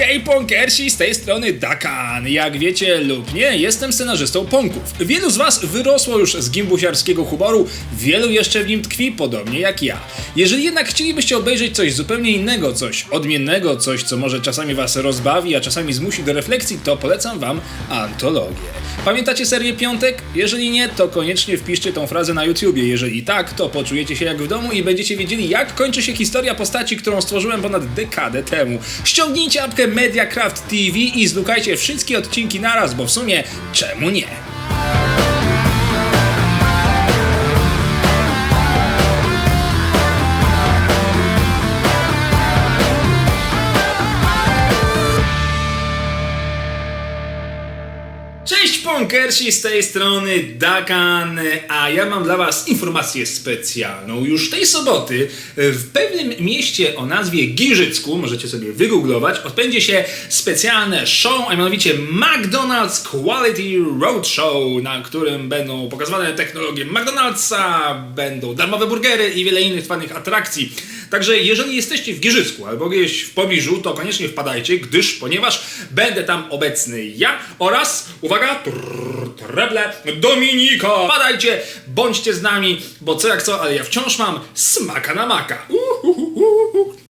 Okay. Hej Ponkersi, z tej strony Dakan. Jak wiecie lub nie, jestem scenarzystą Ponków. Wielu z was wyrosło już z gimbusiarskiego humoru, wielu jeszcze w nim tkwi, podobnie jak ja. Jeżeli jednak chcielibyście obejrzeć coś zupełnie innego, coś odmiennego, coś co może czasami was rozbawi, a czasami zmusi do refleksji, to polecam wam antologię. Pamiętacie serię Piątek? Jeżeli nie, to koniecznie wpiszcie tą frazę na YouTubie. Jeżeli tak, to poczujecie się jak w domu i będziecie wiedzieli, jak kończy się historia postaci, którą stworzyłem ponad dekadę temu. Ściągnijcie apkę Mediacraft TV i zlukajcie wszystkie odcinki naraz, bo w sumie czemu nie? Cześć Ponkersi, z tej strony Dakan, a ja mam dla was informację specjalną. Już tej soboty w pewnym mieście o nazwie Giżycku, możecie sobie wygooglować, odbędzie się specjalne show, a mianowicie McDonald's Quality Roadshow, na którym będą pokazywane technologie McDonald'sa, będą darmowe burgery i wiele innych fajnych atrakcji. Także jeżeli jesteście w Giżycku albo gdzieś w pobliżu, to koniecznie wpadajcie, gdyż, ponieważ będę tam obecny ja oraz, uwaga, treble, Dominika! Padajcie, bądźcie z nami, bo co jak co, ale ja wciąż mam smaka na maka. Uhuhuhu.